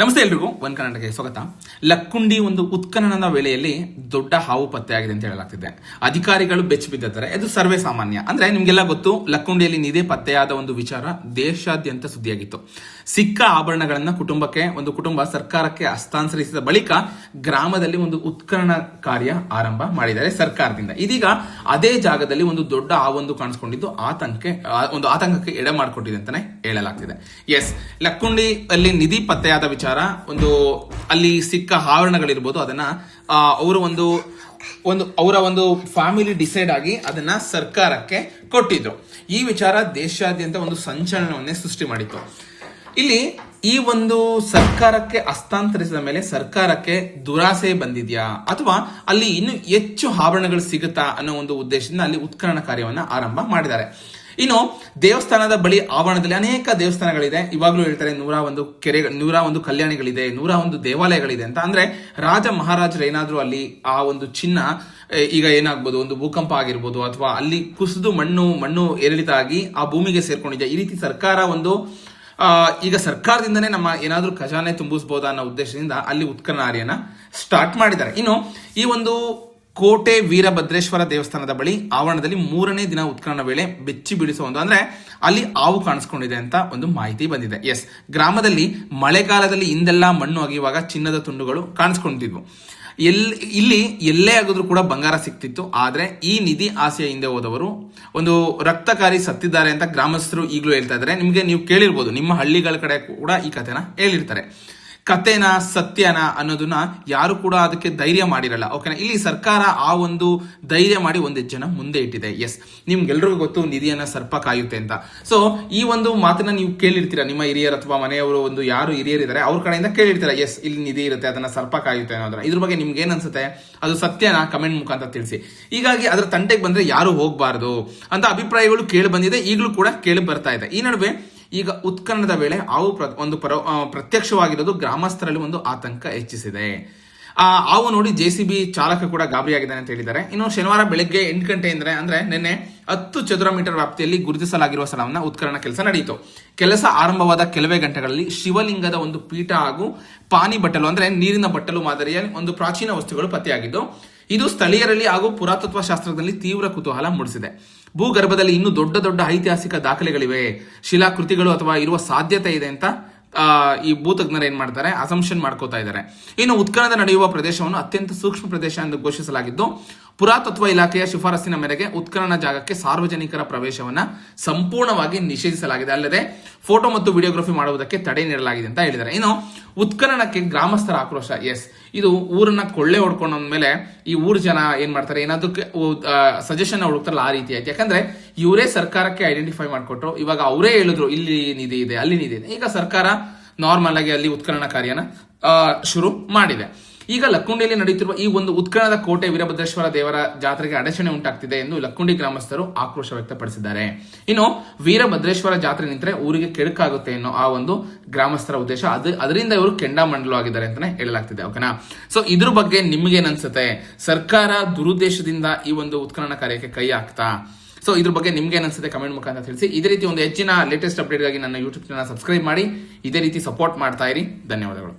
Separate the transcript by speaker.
Speaker 1: ನಮಸ್ತೆ ಎಲ್ರಿಗೂ, ಒನ್ ಕರ್ನಾಟಕಕ್ಕೆ ಸ್ವಾಗತ. ಲಕ್ಕುಂಡಿ ಒಂದು ಉತ್ಖನನದ ವೇಳೆಯಲ್ಲಿ ದೊಡ್ಡ ಹಾವು ಪತ್ತೆಯಾಗಿದೆ ಅಂತ ಹೇಳಲಾಗ್ತಿದೆ. ಅಧಿಕಾರಿಗಳು ಬೆಚ್ಚ ಬಿದ್ದಿದ್ದಾರೆ. ಅದು ಸರ್ವೇ ಸಾಮಾನ್ಯ. ಅಂದ್ರೆ ನಿಮ್ಗೆಲ್ಲ ಗೊತ್ತು, ಲಕ್ಕುಂಡಿಯಲ್ಲಿ ನಿಧಿ ಪತ್ತೆಯಾದ ಒಂದು ವಿಚಾರ ದೇಶಾದ್ಯಂತ ಸುದ್ದಿಯಾಗಿತ್ತು. ಸಿಕ್ಕ ಆಭರಣಗಳನ್ನ ಕುಟುಂಬಕ್ಕೆ, ಒಂದು ಕುಟುಂಬ ಸರ್ಕಾರಕ್ಕೆ ಹಸ್ತಾಂತರಿಸಿದ ಬಳಿಕ ಗ್ರಾಮದಲ್ಲಿ ಒಂದು ಉತ್ಖನನ ಕಾರ್ಯ ಆರಂಭ ಮಾಡಿದ್ದಾರೆ ಸರ್ಕಾರದಿಂದ. ಇದೀಗ ಅದೇ ಜಾಗದಲ್ಲಿ ಒಂದು ದೊಡ್ಡ ಹಾವೊಂದು ಕಾಣಿಸ್ಕೊಂಡಿದ್ದು, ಆತಂಕಕ್ಕೆ ಒಂದು ಆತಂಕಕ್ಕೆ ಎಡೆ ಮಾಡಿಕೊಟ್ಟಿದೆ ಅಂತಾನೆ ಹೇಳಲಾಗ್ತಿದೆ. ಎಸ್ ಲಕ್ಕುಂಡಿಯಲ್ಲಿ ನಿಧಿ ಪತ್ತೆಯಾದ ವಿಚಾರ ಒಂದು ಅಲ್ಲಿ ಸಿಕ್ಕ ಆವರಣಗಳಿರ್ಬೋದು, ಅದನ್ನ ಅವರು ಒಂದು ಒಂದು, ಅವರ ಒಂದು ಫ್ಯಾಮಿಲಿ ಡಿಸೈಡ್ ಆಗಿ ಅದನ್ನ ಸರ್ಕಾರಕ್ಕೆ ಕೊಟ್ಟಿದ್ರು. ಈ ವಿಚಾರ ದೇಶಾದ್ಯಂತ ಒಂದು ಸಂಚಲನವನ್ನೇ ಸೃಷ್ಟಿ ಮಾಡಿತ್ತು. ಇಲ್ಲಿ ಈ ಒಂದು ಸರ್ಕಾರಕ್ಕೆ ಹಸ್ತಾಂತರಿಸಿದ ಮೇಲೆ ಸರ್ಕಾರಕ್ಕೆ ದುರಾಸೆ ಬಂದಿದ್ಯಾ? ಅಥವಾ ಅಲ್ಲಿ ಇನ್ನು ಹೆಚ್ಚು ಆಭರಣಗಳು ಸಿಗುತ್ತಾ ಅನ್ನೋ ಒಂದು ಉದ್ದೇಶದಿಂದ ಅಲ್ಲಿ ಉತ್ಖನನ ಕಾರ್ಯವನ್ನ ಆರಂಭ ಮಾಡಿದ್ದಾರೆ. ಇನ್ನು ದೇವಸ್ಥಾನದ ಬಳಿ ಆವರಣದಲ್ಲಿ ಅನೇಕ ದೇವಸ್ಥಾನಗಳಿದೆ. ಇವಾಗಲೂ ಹೇಳ್ತಾರೆ ನೂರ ಒಂದು ಕೆರೆ, ನೂರ ಒಂದು ಕಲ್ಯಾಣಿಗಳಿದೆ, ನೂರ ಒಂದು ದೇವಾಲಯಗಳಿದೆ ಅಂತ. ಅಂದ್ರೆ ರಾಜ ಮಹಾರಾಜರು ಏನಾದರೂ ಅಲ್ಲಿ ಆ ಒಂದು ಚಿನ್ನ ಈಗ ಏನಾಗ್ಬೋದು, ಒಂದು ಭೂಕಂಪ ಆಗಿರ್ಬೋದು ಅಥವಾ ಅಲ್ಲಿ ಕುಸಿದು ಮಣ್ಣು ಮಣ್ಣು ಏರಿಳಿತ ಆಗಿ ಆ ಭೂಮಿಗೆ ಸೇರ್ಕೊಂಡಿದೆ ಈ ರೀತಿ ಸರ್ಕಾರ ಒಂದು ಈಗ ಸರ್ಕಾರದಿಂದನೇ ನಮ್ಮ ಏನಾದರೂ ಖಜಾನೆ ತುಂಬಿಸ್ಬೋದ ಅನ್ನೋ ಉದ್ದೇಶದಿಂದ ಅಲ್ಲಿ ಉತ್ಖನಾರಿಯನ್ನ ಸ್ಟಾರ್ಟ್ ಮಾಡಿದ್ದಾರೆ. ಇನ್ನು ಈ ಒಂದು ಕೋಟೆ ವೀರಭದ್ರೇಶ್ವರ ದೇವಸ್ಥಾನದ ಬಳಿ ಆವರಣದಲ್ಲಿ ಮೂರನೇ ದಿನ ಉತ್ಖನನ ವೇಳೆ ಬೆಚ್ಚಿ ಬೀಳಿಸುವ ಒಂದು, ಅಂದ್ರೆ ಅಲ್ಲಿ ಹಾವು ಕಾಣಿಸ್ಕೊಂಡಿದೆ ಅಂತ ಒಂದು ಮಾಹಿತಿ ಬಂದಿದೆ. ಎಸ್ ಗ್ರಾಮದಲ್ಲಿ ಮಳೆಗಾಲದಲ್ಲಿ ಹಿಂದೆಲ್ಲ ಮಣ್ಣು ಅಗೆಯುವಾಗ ಚಿನ್ನದ ತುಂಡುಗಳು ಕಾಣಿಸ್ಕೊಂಡಿದ್ವು. ಎಲ್, ಇಲ್ಲಿ ಎಲ್ಲೇ ಆಗಿದ್ರು ಕೂಡ ಬಂಗಾರ ಸಿಕ್ತಿತ್ತು, ಆದ್ರೆ ಈ ನಿಧಿ ಆಸೆಯ ಹಿಂದೆ ಹೋದವರು ಒಂದು ರಕ್ತಕಾರಿ ಸತ್ತಿದ್ದಾರೆ ಅಂತ ಗ್ರಾಮಸ್ಥರು ಈಗಲೂ ಹೇಳ್ತಾ ಇದ್ದಾರೆ. ನಿಮಗೆ ನೀವು ಕೇಳಿರ್ಬೋದು, ನಿಮ್ಮ ಹಳ್ಳಿಗಳ ಕಡೆ ಕೂಡ ಈ ಕಥೆನ ಹೇಳಿರ್ತಾರೆ. ಕಥೆನ ಸತ್ಯನ ಅನ್ನೋದನ್ನ ಯಾರು ಕೂಡ ಅದಕ್ಕೆ ಧೈರ್ಯ ಮಾಡಿರಲ್ಲ. ಓಕೆನಾ ಇಲ್ಲಿ ಸರ್ಕಾರ ಆ ಒಂದು ಧೈರ್ಯ ಮಾಡಿ ಒಂದು ಜನ ಮುಂದೆ ಇಟ್ಟಿದೆ. ಎಸ್ ನಿಮ್ಗೆಲ್ರಿಗೂ ಗೊತ್ತು, ನಿಧಿಯನ್ನ ಸರ್ಪ ಕಾಯುತ್ತೆ ಅಂತ. ಸೊ ಈ ಒಂದು ಮಾತನ್ನ ನೀವು ಕೇಳಿರ್ತೀರ? ನಿಮ್ಮ ಹಿರಿಯರು ಅಥವಾ ಮನೆಯವರು ಒಂದು ಯಾರು ಹಿರಿಯರಿದ್ದಾರೆ, ಅವ್ರ ಕಡೆಯಿಂದ ಕೇಳಿರ್ತೀರ? ಎಸ್ ಇಲ್ಲಿ ನಿಧಿ ಇರುತ್ತೆ, ಅದನ್ನ ಸರ್ಪ ಕಾಯುತ್ತೆ ಅನ್ನೋದ್ರ ಇದ್ರ ಬಗ್ಗೆ ನಿಮ್ಗೆ ಏನ್ ಅನ್ಸುತ್ತೆ ಅದು ಸತ್ಯನ? ಕಮೆಂಟ್ ಮುಖಾಂತರ ತಿಳಿಸಿ. ಹೀಗಾಗಿ ಅದರ ತಂಟೆಗೆ ಬಂದ್ರೆ ಯಾರು ಹೋಗಬಾರ್ದು ಅಂತ ಅಭಿಪ್ರಾಯಗಳು ಕೇಳಿ ಬಂದಿದೆ. ಈಗಲೂ ಕೂಡ ಕೇಳಿ ಬರ್ತಾ ಇದೆ. ಈ ನಡುವೆ ಈಗ ಉತ್ಖನನದ ವೇಳೆ ಪ್ರ- ಒಂದು ಪರ ಪ್ರತ್ಯಕ್ಷವಾಗಿರೋದು ಗ್ರಾಮಸ್ಥರಲ್ಲಿ ಒಂದು ಆತಂಕ ಹೆಚ್ಚಿಸಿದೆ. ಆ ಹಾವು ನೋಡಿ ಜೆ ಸಿ ಬಿ ಚಾಲಕ ಕೂಡ ಗಾಬರಿಯಾಗಿದ್ದಾನೆ ಅಂತ ಹೇಳಿದ್ದಾರೆ. ಇನ್ನು ಶನಿವಾರ ಬೆಳಗ್ಗೆ ಎಂಟು ಗಂಟೆಯಿಂದ ಅಂದ್ರೆ ನಿನ್ನೆ ಹತ್ತು ಚದುರ ಮೀಟರ್ ವ್ಯಾಪ್ತಿಯಲ್ಲಿ ಗುರುತಿಸಲಾಗಿರುವ ಸ್ಥಳವನ್ನ ಉತ್ಖನನ ಕೆಲಸ ನಡೆಯಿತು. ಕೆಲಸ ಆರಂಭವಾದ ಕೆಲವೇ ಗಂಟೆಗಳಲ್ಲಿ ಶಿವಲಿಂಗದ ಒಂದು ಪೀಠ ಹಾಗೂ ಪಾನಿ ಬಟ್ಟಲು ಅಂದ್ರೆ ನೀರಿನ ಬಟ್ಟಲು ಮಾದರಿಯ ಒಂದು ಪ್ರಾಚೀನ ವಸ್ತುಗಳು ಪತ್ತೆಯಾಗಿದ್ದು, ಇದು ಸ್ಥಳೀಯರಲ್ಲಿ ಹಾಗೂ ಪುರಾತತ್ವ ಶಾಸ್ತ್ರದಲ್ಲಿ ತೀವ್ರ ಕುತೂಹಲ ಮೂಡಿಸಿದೆ. ಭೂಗರ್ಭದಲ್ಲಿ ಇನ್ನೂ ದೊಡ್ಡ ದೊಡ್ಡ ಐತಿಹಾಸಿಕ ದಾಖಲೆಗಳಿವೆ. ಶಿಲಾಕೃತಿಗಳು ಅಥವಾ ಇರುವ ಸಾಧ್ಯತೆ ಇದೆ ಅಂತ ಈ ಭೂತಜ್ಞರು ಏನ್ ಮಾಡ್ತಾರೆ? ಅಸಂಪ್ಷನ್ ಮಾಡ್ಕೋತಾ ಇದ್ದಾರೆ. ಇನ್ನು ಉತ್ಖನನ ನಡೆಯುವ ಪ್ರದೇಶವನ್ನು ಅತ್ಯಂತ ಸೂಕ್ಷ್ಮ ಪ್ರದೇಶ ಎಂದು ಘೋಷಿಸಲಾಗಿದ್ದು ಪುರಾತತ್ವ ಇಲಾಖೆಯ ಶಿಫಾರಸ್ಸಿನ ಮೇರೆಗೆ ಉತ್ಖನನ ಜಾಗಕ್ಕೆ ಸಾರ್ವಜನಿಕರ ಪ್ರವೇಶವನ್ನು ಸಂಪೂರ್ಣವಾಗಿ ನಿಷೇಧಿಸಲಾಗಿದೆ. ಅಲ್ಲದೆ ಫೋಟೋ ಮತ್ತು ವಿಡಿಯೋಗ್ರಫಿ ಮಾಡುವುದಕ್ಕೆ ತಡೆ ನೀಡಲಾಗಿದೆ ಅಂತ ಹೇಳಿದ್ದಾರೆ. ಇನ್ನು ಉತ್ಖನನಕ್ಕೆ ಗ್ರಾಮಸ್ಥರ ಆಕ್ರೋಶ ಎಸ್ ಇದು ಊರನ್ನ ಕೊಳ್ಳೆ ಹೊಡ್ಕೊಂಡು ಮೇಲೆ ಈ ಊರ್ ಜನ ಏನ್ ಮಾಡ್ತಾರೆ? ಏನಾದಕ್ಕೆ ಸಜೆಷನ್ ಹುಡುಕ್ತಾರಲ್ಲ ಆ ರೀತಿ ಆಯ್ತು. ಯಾಕಂದ್ರೆ ಇವರೇ ಸರ್ಕಾರಕ್ಕೆ ಐಡೆಂಟಿಫೈ ಮಾಡಿಕೊಟ್ರು. ಇವಾಗ ಅವರೇ ಹೇಳಿದ್ರು, ಇಲ್ಲಿ ನಿಧಿ ಇದೆ, ಅಲ್ಲಿ ನಿಧಿ ಇದೆ. ಈಗ ಸರ್ಕಾರ ನಾರ್ಮಲ್ ಆಗಿ ಅಲ್ಲಿ ಉತ್ಖನನ ಕಾರ್ಯನ ಶುರು ಮಾಡಿದೆ. ಈಗ ಲಕ್ಕುಂಡಿಯಲ್ಲಿ ನಡೆಯುತ್ತಿರುವ ಈ ಒಂದು ಉತ್ಕರಣದ ಕೋಟೆ ವೀರಭದ್ರೇಶ್ವರ ದೇವರ ಜಾತ್ರೆಗೆ ಅಡಚಣೆ ಉಂಟಾಗ್ತಿದೆ ಎಂದು ಲಕ್ಕುಂಡಿ ಗ್ರಾಮಸ್ಥರು ಆಕ್ರೋಶ ವ್ಯಕ್ತಪಡಿಸಿದ್ದಾರೆ. ಇನ್ನು ವೀರಭದ್ರೇಶ್ವರ ಜಾತ್ರೆ ನಿಂತರೆ ಊರಿಗೆ ಕೆಡುಕಾಗುತ್ತೆ ಅನ್ನೋ ಆ ಒಂದು ಗ್ರಾಮಸ್ಥರ ಉದ್ದೇಶ. ಅದು ಅದರಿಂದ ಇವರು ಕೆಂಡಾಮಂಡಲ ಆಗಿದ್ದಾರೆ ಅಂತಾನೆ ಹೇಳಲಾಗ್ತಿದೆ, ಓಕೆನಾ? ಸೊ ಇದ್ರ ಬಗ್ಗೆ ನಿಮ್ಗೇನನ್ಸುತ್ತೆ ಸರ್ಕಾರ ದುರುದ್ದೇಶದಿಂದ ಈ ಒಂದು ಉತ್ಖನನ ಕಾರ್ಯಕ್ಕೆ ಕೈ ಹಾಕ್ತಾ? ಸೊ ಇದ್ರ ಬಗ್ಗೆ ನಿಮ್ಗೆ ಏನಿಸುತ್ತೆ ಕಮೆಂಟ್ ಮುಖಾಂತರ ತಿಳಿಸಿ. ಇದೇ ರೀತಿ ಒಂದು ಹೆಚ್ಚಿನ ಲೇಟೆಸ್ಟ್ ಅಪ್ಡೇಟ್ಗಾಗಿ ನನ್ನ ಯೂಟ್ಯೂಬ್ ಚಾನಲ್ ಸಬ್ಸ್ಕ್ರೈಬ್ ಮಾಡಿ. ಇದೇ ರೀತಿ ಸಪೋರ್ಟ್ ಮಾಡ್ತಾ ಇರಿ. ಧನ್ಯವಾದಗಳು.